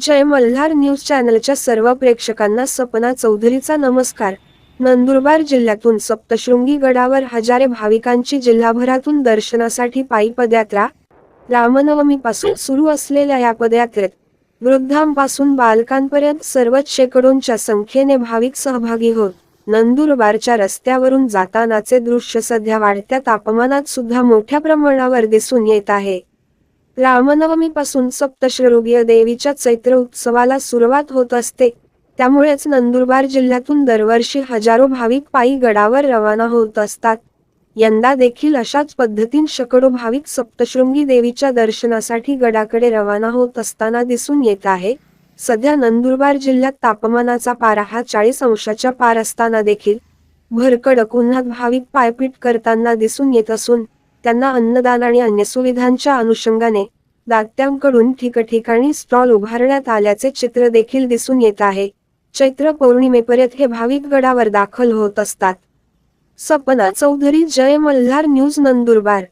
जय Malhar news चॅनलच्या सर्व प्रेक्षकांना सपना चौधरीचा नमस्कार. नंदुरबार जिल्ह्यातून सप्तशृंगी गडावर हजारे भाविकांची जिल्हाभरातून दर्शनासाठी पायी पदयात्रा रामनवमीपासून सुरू असलेल्या या पदयात्रेत वृद्धांपासून बालकांपर्यंत सर्वच शेकडोंच्या संख्येने भाविक सहभागी होत नंदुरबारच्या रस्त्यावरून जातानाचे दृश्य सध्या वाढत्या तापमानात सुद्धा मोठ्या प्रमाणावर दिसून येत आहे. रामनवमीपासून सप्तशृंगीय देवीच्या चैत्र उत्सवाला सुरुवात होत असते. त्यामुळेच नंदुरबार जिल्ह्यातून दरवर्षी हजारो भाविक पायी गडावर रवाना होत असतात. यंदा देखील अशाच पद्धतीन शेकडो भाविक सप्तशृंगी देवीच्या दर्शनासाठी गडाकडे रवाना होत असताना दिसून येत आहे. सध्या नंदुरबार जिल्ह्यात तापमानाचा पारा हा चाळीस अंशाच्या पार असताना देखील भरकडक उन्हात भाविक पायपीट करताना दिसून येत असून त्यांना अन्नदान आणि अन्य सुविधांच्या अनुषंगाने दात्यांकडून ठिकठिकाणी स्टॉल उभारण्यात आल्याचे चित्र देखील दिसून येत आहे. चैत्र पौर्णिमेपर्यंत हे भाविक गडावर दाखल होत असतात. सपना चौधरी जय मल्हार न्यूज नंदुरबार.